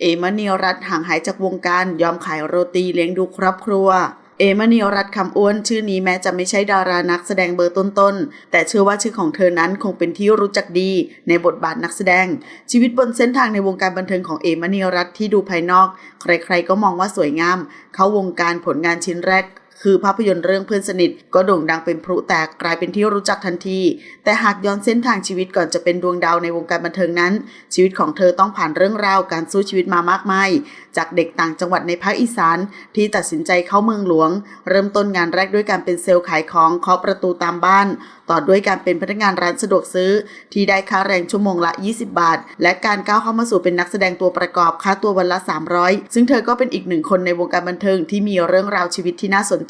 เอมานีรัตห่างหายจากวงการยอมขายโรตีเลี้ยงดูครอบครัว เอมานีรัตคำอ้วนชื่อนี้แม้จะไม่ใช่ดารานักแสดงเบอร์ต้นๆ แต่เชื่อว่าชื่อของเธอนั้นคงเป็นที่รู้จักดีในบทบาทนักแสดง ชีวิตบนเส้นทางในวงการบันเทิงของเอมานีรัตที่ดูภายนอก ใครๆก็มองว่าสวยงาม เข้าวงการผลงานชิ้นแรก คือภาพยนตร์เรื่องเพื่อนสนิท ก็โด่งดังเป็นพลุแตกกลายเป็นที่รู้จักทันที แต่หากย้อนเส้นทางชีวิตก่อนจะเป็นดวงดาวในวงการบันเทิงนั้น ชีวิตของเธอต้องผ่านเรื่องราวการสู้ชีวิตมามากมาย จากเด็กต่างจังหวัดในภาคอีสาน ที่ตัดสินใจเข้าเมืองหลวง เริ่มต้นงานแรกด้วยการเป็นเซลล์ขายของเคาะประตูตามบ้าน ต่อด้วยการเป็นพนักงานร้านสะดวกซื้อ ที่ได้ค่าแรงชั่วโมงละ 20 บาท และการก้าวเข้ามาสู่เป็นนักแสดงตัวประกอบค่าตัววันละ 300 ซึ่งเธอก็เป็นอีกหนึ่งคนในวงการบันเทิงที่มีเรื่องราวชีวิตที่น่าสน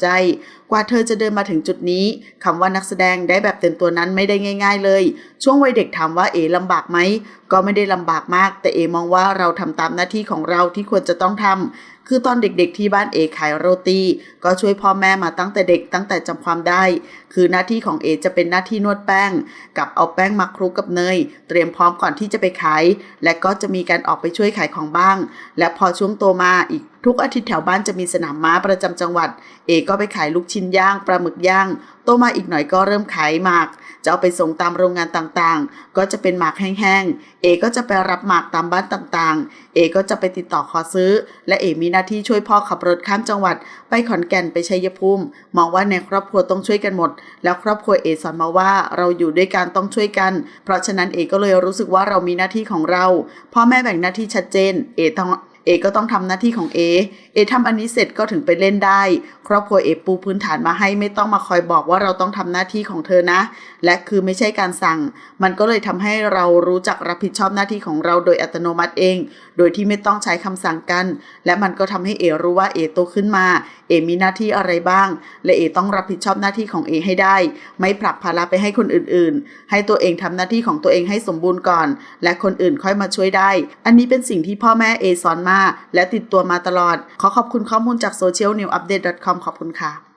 ใจกว่าเธอจะเดินมาถึงจุดนี้คำว่านักแสดงได้แบบเต็มตัวนั้นไม่ได้ง่าย ๆ เลย ช่วงวัยเด็กถามว่าเอ๋ลำบากไหมก็ไม่ได้ลำบากมาก แต่เอมองว่าเราทำตามหน้าที่ของเราที่ควรจะต้องทำคือตอนเด็กๆที่บ้านเอขายโรตี ก็ช่วยพ่อแม่มาตั้งแต่เด็กตั้งแต่จำความได้ คือหน้าที่ของเอจะเป็นหน้าที่นวดแป้ง กับเอาแป้งมาคลุกกับเนย เตรียมพร้อมก่อนที่จะไปขาย และก็จะมีการออกไปช่วยขายของบ้าง และพอช่วงโตมาอีกทุกอาทิตย์แถวบ้านจะมีสนามม้าประจำจังหวัด เอก็ไปขายลูกชิ้นย่างปลาหมึกย่าง โตมาอีกหน่อยก็เริ่มขายหมาก จะเอาไปส่งตามโรงงานต่างๆ ก็จะเป็นหมากแห้งๆ เอก็จะไปรับหมากตามบ้านต่างๆ เอก็จะไปติดต่อขอซื้อ และเอมีหน้าที่ช่วยพ่อขับรถข้ามจังหวัด ไปขอนแก่นไปชัยภูมิ มองว่าในครอบครัวต้องช่วยกันหมด แล้วครอบครัวเอสอนมาว่าเราอยู่ด้วยกันต้องช่วยกัน เพราะฉะนั้นเอก็เลยรู้สึกว่าเรามีหน้าที่ของเรา พ่อแม่แบ่งหน้าที่ชัดเจน เอต้อง เอก็ต้องทำหน้าที่ของเอเอทำอันนี้เสร็จก็ถึงไปเล่นได้ ครอบครัวเอปูพื้นฐานมาให้ไม่ต้องมาคอยบอกว่าเราต้องทำหน้าที่ของเธอนะ และคือไม่ใช่การสั่ง มันก็เลยทำให้เรารู้จักรับผิดชอบหน้าที่ของเราโดยอัตโนมัติเอง โดยที่ไม่ต้องใช้คำสั่งกัน และมันก็ทำให้เอรู้ว่าเอโตขึ้นมา เอมีหน้าที่อะไรบ้าง และเอต้องรับผิดชอบหน้าที่ของเอให้ได้ ไม่ผลักภาระไปให้คนอื่นๆ ให้ตัวเองทำหน้าที่ของตัวเองให้สมบูรณ์ก่อน และคนอื่นค่อยมาช่วยได้ อันนี้เป็นสิ่งที่พ่อแม่เอสอนมามาและติดตัวมาตลอด ขอขอบคุณข้อมูลจาก socialnewupdate.com ขอบคุณค่ะ